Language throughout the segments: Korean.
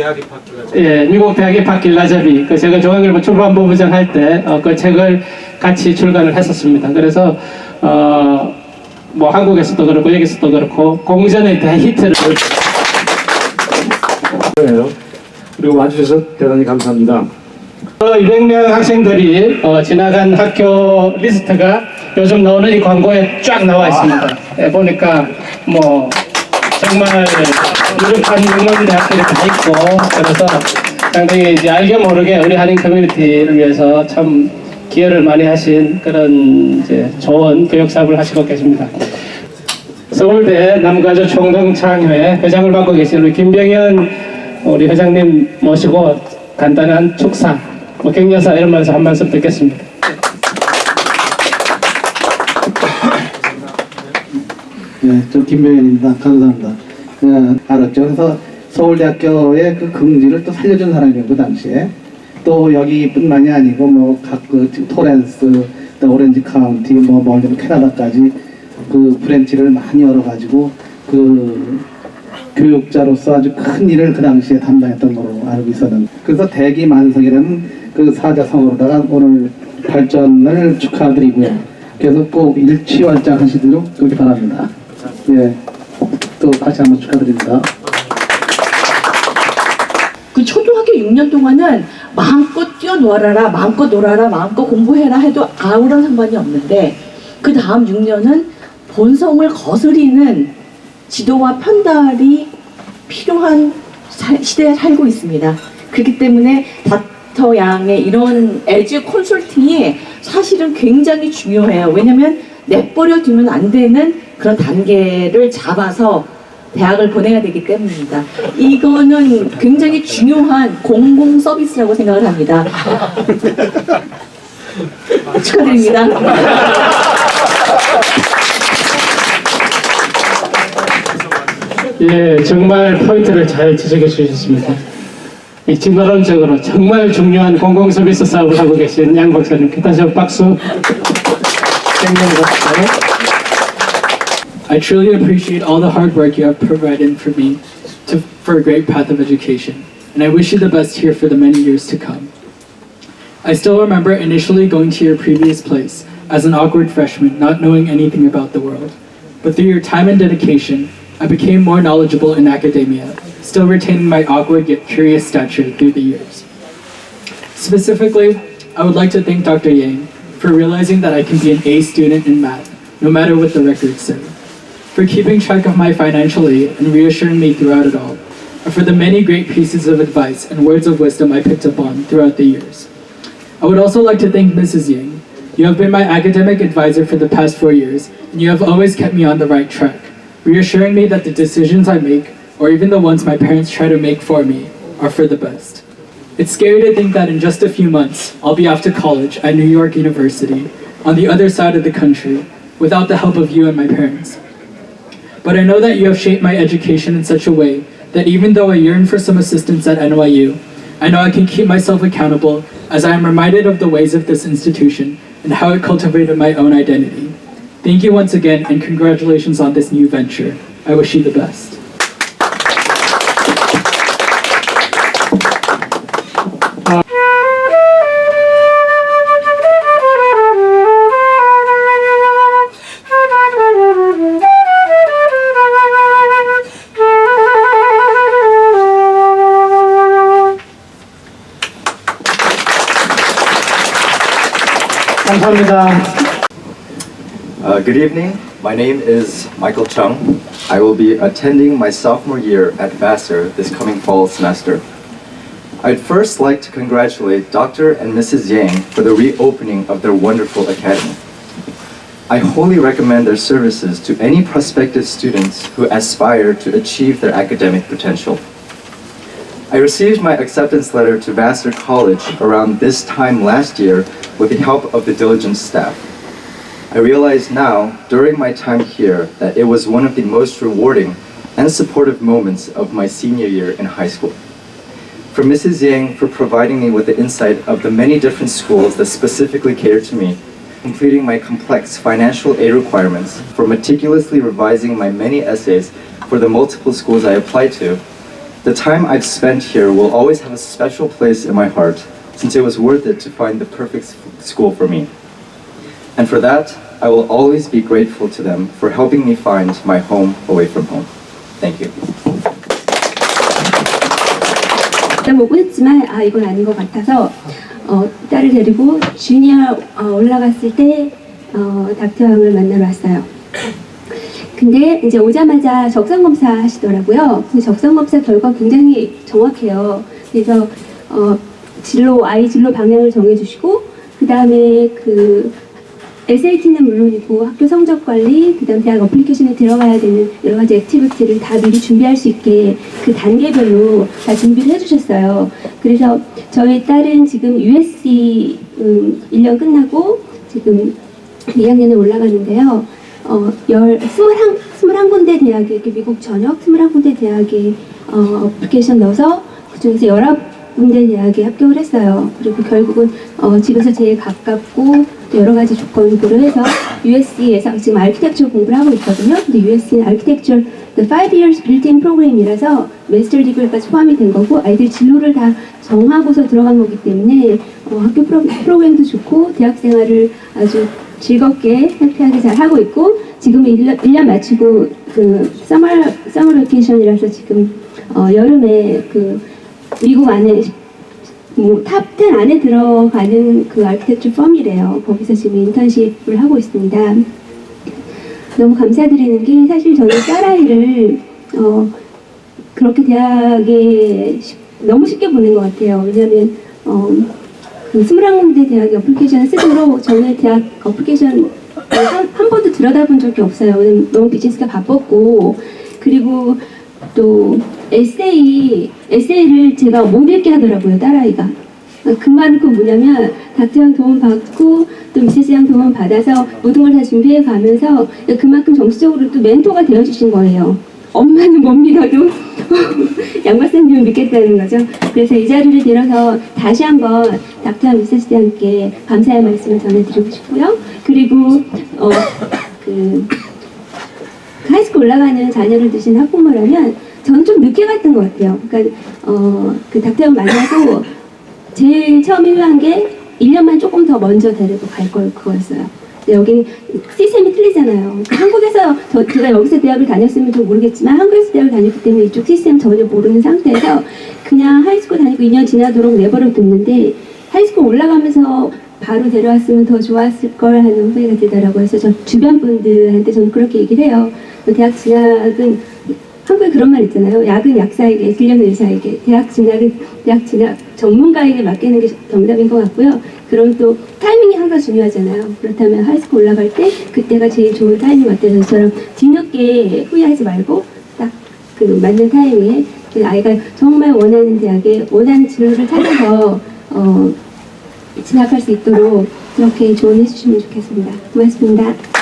대학이 바뀌어서 예, 미국 대학의 박길라잡이 그 제가 중앙일보 출판부 부장 할 때 그 책을 같이 출간을 했었습니다. 그래서 어, 뭐 한국에서도 그렇고 여기서도 그렇고 공전의 대히트를 그리고 와주셔서 대단히 감사합니다. 200명 학생들이 어, 지나간 학교 리스트가 요즘 나오는 이 광고에 쫙 나와 있습니다. 예, 보니까 뭐 정말 유력한 유명 대학들이 다 있고 그래서 상당히 이제 알게 모르게 우리 한인 커뮤니티를 위해서 참 기여를 많이 하신 그런 이제 좋은 교육 사업을 하시고 계십니다. 서울대 남가주 총동창회 회장을 맡고 계신 우리 김병현 우리 회장님 모시고 간단한 축사, 뭐 격려사 이런 말에서 한 말씀 듣겠습니다. 네, 저 김병현입니다. 감사합니다. 네, 알았죠. 그래서 서울대학교의 그 긍지를 또 살려준 사람이에요, 그 당시에. 또 여기뿐만이 아니고 뭐 각 그 토렌스, 또 오렌지 카운티, 뭐 멀리 캐나다까지 그 브랜치를 많이 열어가지고 그 교육자로서 아주 큰 일을 그 당시에 담당했던 걸로 알고 있었는데 그래서 대기만성이라는 그 사자성어로다가 오늘 발전을 축하드리고요. 그래서 꼭 일취월장 하시도록 그렇게 바랍니다. 예, 또 다시 한번 축하드립니다. 그 초등학교 6년 동안은 마음껏 뛰어놀아라, 마음껏 놀아라, 마음껏 공부해라 해도 아무런 상관이 없는데 그 다음 6년은 본성을 거스리는 지도와 편달이 필요한 사- 시대에 살고 있습니다. 그렇기 때문에 닥터 양의 이런 에듀 컨설팅이 사실은 굉장히 중요해요. 왜냐면 내버려 두면 안 되는 그런 단계를 잡아서 대학을 보내야 되기 때문입니다. 이거는 굉장히 중요한 공공 서비스라고 생각을 합니다. 축하드립니다. 예, 정말 포인트를 잘 지적해 주셨습니다. 이 진화론적으로 정말 중요한 공공 서비스 사업을 하고 계신 양 박사님께 다시 한번 박수. 땡겨주세요. I truly appreciate all the hard work you have provided for me to, for a great path of education, and I wish you the best here for the many years to come. I still remember initially going to your previous place as an awkward freshman, not knowing anything about the world. But through your time and dedication, I became more knowledgeable in academia, still retaining my awkward yet curious stature through the years. Specifically, I would like to thank Dr. Yang for realizing that I can be an A student in math, no matter what the records say, for keeping track of my financial aid and reassuring me throughout it all, and for the many great pieces of advice and words of wisdom I picked up on throughout the years. I would also like to thank Mrs. Yang. You have been my academic advisor for the past four years, and you have always kept me on the right track, reassuring me that the decisions I make, or even the ones my parents try to make for me, are for the best. It's scary to think that in just a few months, I'll be off to college at New York University, on the other side of the country, without the help of you and my parents. But I know that you have shaped my education in such a way that even though I yearn for some assistance at NYU, I know I can keep myself accountable as I am reminded of the ways of this institution and how it cultivated my own identity. Thank you once again and congratulations on this new venture. I wish you the best. Uh, good evening. My name is Michael Chung. I will be attending my sophomore year at Vassar this coming fall semester. I'd first like to congratulate Dr. and Mrs. Yang for the reopening of their wonderful academy. I wholly recommend their services to any prospective students who aspire to achieve their academic potential. I received my acceptance letter to Vassar College around this time last year with the help of the diligent staff. I realize now, during my time here, that it was one of the most rewarding and supportive moments of my senior year in high school. For Mrs. Yang for providing me with the insight of the many different schools that specifically cater to me, completing my complex financial aid requirements, for meticulously revising my many essays for the multiple schools I applied to, The time I've spent here will always have a special place in my heart since it was worth it to find the perfect s- school for me. And for that, I will always be grateful to them for helping me find my home away from home. Thank you. 보고 했지만 아 이건 아닌 것 같아서 어, 딸을 데리고 주니어 어, 올라갔을 때 어, 닥터왕을 만나러 왔어요. 근데 이제 오자마자 적성 검사 하시더라고요. 근데 적성 검사 결과 굉장히 정확해요. 그래서 어, 진로 아이 진로 방향을 정해주시고 그 다음에 그 SAT는 물론이고 학교 성적 관리, 그 다음 대학 어플리케이션에 들어가야 되는 여러 가지 액티비티를 다 미리 준비할 수 있게 그 단계별로 다 준비를 해주셨어요. 그래서 저희 딸은 지금 USC 음, 1년 끝나고 지금 2학년에 올라가는데요. 어, 열, 21, 21군데 대학에, 이렇게 미국 전역 21군데 대학에 어, 어플리케이션 넣어서 그중에서 19군데 대학에 합격을 했어요. 그리고 결국은 어, 집에서 제일 가깝고 또 여러 가지 조건을 고려해서 USC에서 지금 아키텍처 공부를 하고 있거든요. 근데 USC는 아키텍처 그5 years built-in 프로그램이라서 마스터 디그리까지 포함이 된 거고 아이들 진로를 다 정하고서 들어간 거기 때문에 어, 학교 프로, 프로그램도 좋고 대학 생활을 아주 즐겁게 해피하게 잘 하고 있고 지금 1년, 1년 마치고 그 서머 베케이션이라서 지금 어, 여름에 그 미국 안에 뭐탑10 안에 들어가는 그 아키텍처 펌이래요. 거기서 지금 인턴십을 하고 있습니다. 너무 감사드리는 게 사실 저는 딸아이를 어, 그렇게 대학에 쉽- 너무 쉽게 보낸 것 같아요. 왜냐하면 어, 그 21군데 대학의 어플리케이션을 쓰도록 저는 대학 어플리케이션 한, 한 번도 들여다본 적이 없어요. 너무 비즈니스가 바빴고. 그리고 또 에세이 에세이를 제가 못 읽게 하더라고요 딸아이가. 그 말은 그 뭐냐면 닥터형 도움 받고 또 미세스형 도움 받아서 모든 걸 다 준비해 가면서 그만큼 정치적으로 또 멘토가 되어 주신 거예요 엄마는 못 믿어도 양 박사님을 믿겠다는 거죠 그래서 이 자리를 빌어서 다시 한번 닥터형 미세스 함께 감사의 말씀을 전해드리고 싶고요 그리고 어그 그 하이스쿨 올라가는 자녀를 두신 학부모라면 저는 좀 늦게 갔던 것 같아요. 그러니까 어, 그 닥터형 만나고 제일 처음 일한 게 1년만 조금 더 먼저 데리고 갈 걸 그거였어요. 여기 시스템이 틀리잖아요. 그러니까 한국에서 저, 제가 여기서 대학을 다녔으면 좀 모르겠지만 한국에서 대학을 다녔기 때문에 이쪽 시스템 전혀 모르는 상태에서 그냥 하이스쿨 다니고 2년 지나도록 내버려 뒀는데 하이스쿨 올라가면서 바로 데려왔으면 더 좋았을 걸 하는 후회가 들더라고요. 그래서 저 주변 분들한테 저는 그렇게 얘기를 해요. 대학 진학은 한국에 그런 말 있잖아요. 약은 약사에게, 진료는 의사에게, 대학 진학은 대학 진학 전문가에게 맡기는 게 정답인 것 같고요. 그럼 또 타이밍이 항상 중요하잖아요. 그렇다면 하이스쿨 올라갈 때 그때가 제일 좋은 타이밍 같아요. 저처럼 뒤늦게 후회하지 말고 딱 그 맞는 타이밍에 그 아이가 정말 원하는 대학에 원하는 진로를 찾아서 어, 진학할 수 있도록 그렇게 조언해 주시면 좋겠습니다. 고맙습니다.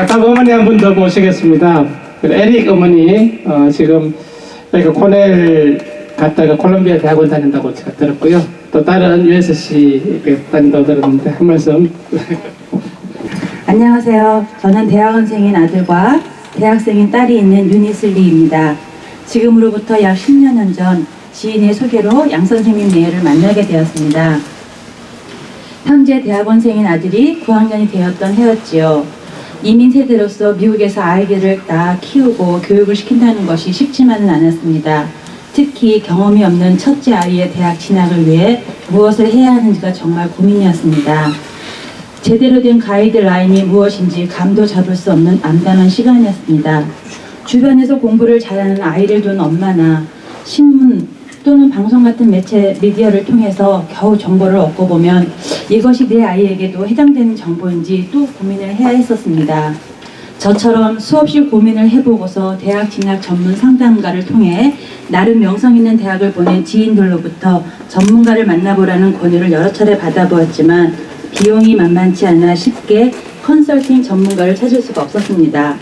아까 어머니 한 분 더 모시겠습니다. 그 에릭 어머니 어, 지금 여기가 코넬 갔다가 콜롬비아 대학원 다닌다고 제가 들었고요. 또 다른 USC 다닌다고 들었는데 한 말씀. 안녕하세요. 저는 대학원생인 아들과 대학생인 딸이 있는 유니슬리입니다. 지금으로부터 약 10년 전 지인의 소개로 양 선생님 네를 만나게 되었습니다. 현재 대학원생인 아들이 9학년이 되었던 해였지요. 이민 세대로서 미국에서 아이들을 다 키우고 교육을 시킨다는 것이 쉽지만은 않았습니다. 특히 경험이 없는 첫째 아이의 대학 진학을 위해 무엇을 해야 하는지가 정말 고민이었습니다. 제대로 된 가이드라인이 무엇인지 감도 잡을 수 없는 암담한 시간이었습니다. 주변에서 공부를 잘하는 아이를 둔 엄마나 신문 또는 방송 같은 매체 미디어를 통해서 겨우 정보를 얻고 보면 이것이 내 아이에게도 해당되는 정보인지 또 고민을 해야 했었습니다. 저처럼 수없이 고민을 해보고서 대학 진학 전문 상담가를 통해 나름 명성 있는 대학을 보낸 지인들로부터 전문가를 만나보라는 권유를 여러 차례 받아보았지만 비용이 만만치 않아 쉽게 컨설팅 전문가를 찾을 수가 없었습니다.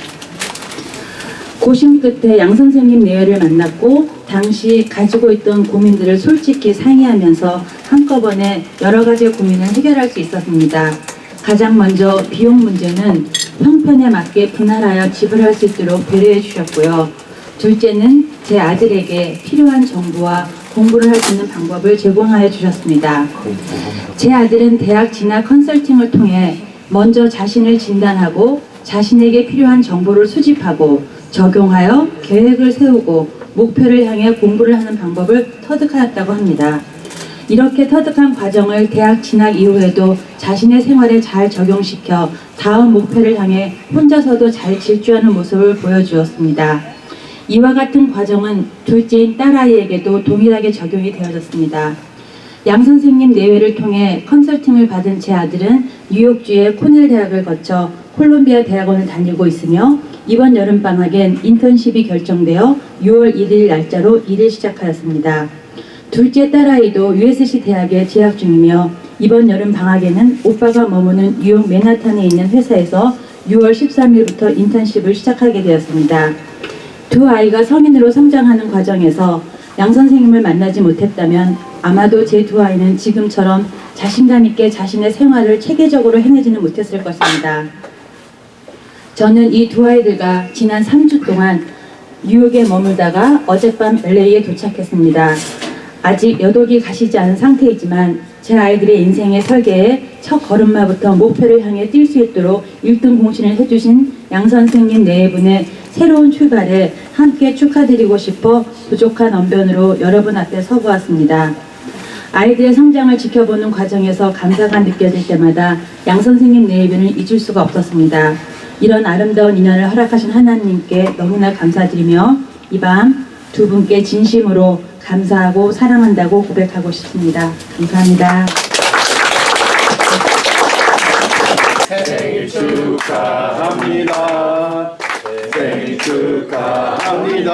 고심 끝에 양 선생님 내외를 만났고 당시 가지고 있던 고민들을 솔직히 상의하면서 한꺼번에 여러 가지 고민을 해결할 수 있었습니다. 가장 먼저 비용 문제는 형편에 맞게 분할하여 지불할 수 있도록 배려해 주셨고요. 둘째는 제 아들에게 필요한 정보와 공부를 할 수 있는 방법을 제공하여 주셨습니다. 제 아들은 대학 진학 컨설팅을 통해 먼저 자신을 진단하고 자신에게 필요한 정보를 수집하고 적용하여 계획을 세우고 목표를 향해 공부를 하는 방법을 터득하였다고 합니다. 이렇게 터득한 과정을 대학 진학 이후에도 자신의 생활에 잘 적용시켜 다음 목표를 향해 혼자서도 잘 질주하는 모습을 보여주었습니다. 이와 같은 과정은 둘째인 딸아이에게도 동일하게 적용이 되어졌습니다. 양 선생님 내외를 통해 컨설팅을 받은 제 아들은 뉴욕주의 코넬 대학을 거쳐 콜롬비아 대학원을 다니고 있으며 이번 여름 방학엔 인턴십이 결정되어 6월 1일 날짜로 일을 시작하였습니다. 둘째 딸아이도 USC 대학에 재학 중이며 이번 여름 방학에는 오빠가 머무는 뉴욕 맨하탄에 있는 회사에서 6월 13일부터 인턴십을 시작하게 되었습니다. 두 아이가 성인으로 성장하는 과정에서 양 선생님을 만나지 못했다면 아마도 제 두 아이는 지금처럼 자신감 있게 자신의 생활을 체계적으로 해내지는 못했을 것입니다. 저는 이 두 아이들과 지난 3주 동안 뉴욕에 머물다가 어젯밤 LA에 도착했습니다. 아직 여독이 가시지 않은 상태이지만 제 아이들의 인생의 설계에 첫 걸음마부터 목표를 향해 뛸 수 있도록 1등 공신을 해주신 양 선생님 네 분의 새로운 출발에 함께 축하드리고 싶어 부족한 언변으로 여러분 앞에 서보았습니다. 아이들의 성장을 지켜보는 과정에서 감사가 느껴질 때마다 양 선생님 네 분을 잊을 수가 없었습니다. 이런 아름다운 인연을 허락하신 하나님께 너무나 감사드리며 이 밤 두 분께 진심으로 감사하고 사랑한다고 고백하고 싶습니다. 감사합니다. 축하합니다. 생일 축하합니다.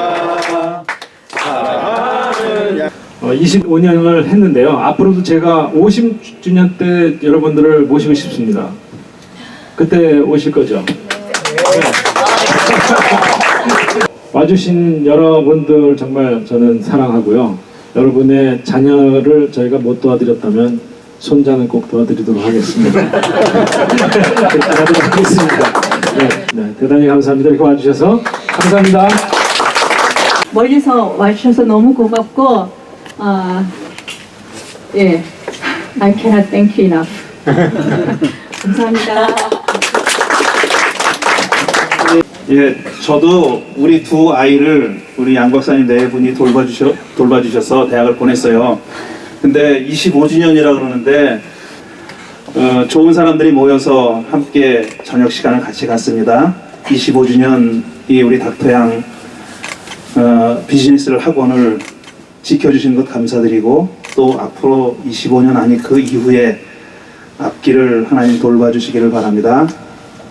사랑하는 양. 어, 25년을 했는데요. 앞으로도 제가 50주년 때 여러분들을 모시고 싶습니다. 그때 오실 거죠? 네. 와주신 여러분들 정말 저는 사랑하고요. 여러분의 자녀를 저희가 못 도와드렸다면 손자는 꼭 도와드리도록 하겠습니다. 하도록 하겠습니다. 네, 네, 대단히 감사합니다. 이렇게 와주셔서 감사합니다. 멀리서 와주셔서 너무 고맙고 아, 예, I cannot thank you enough. 감사합니다. 예, 저도 우리 두 아이를 우리 양 박사님 네 분이 돌봐주셔, 돌봐주셔서 대학을 보냈어요. 근데 25주년이라 그러는데, 어, 좋은 사람들이 모여서 함께 저녁 시간을 같이 갔습니다. 25주년이 우리 닥터양 어, 비즈니스를 학원을 지켜주신 것 감사드리고, 또 앞으로 25년 아니 그 이후에 앞길을 하나님 돌봐주시기를 바랍니다.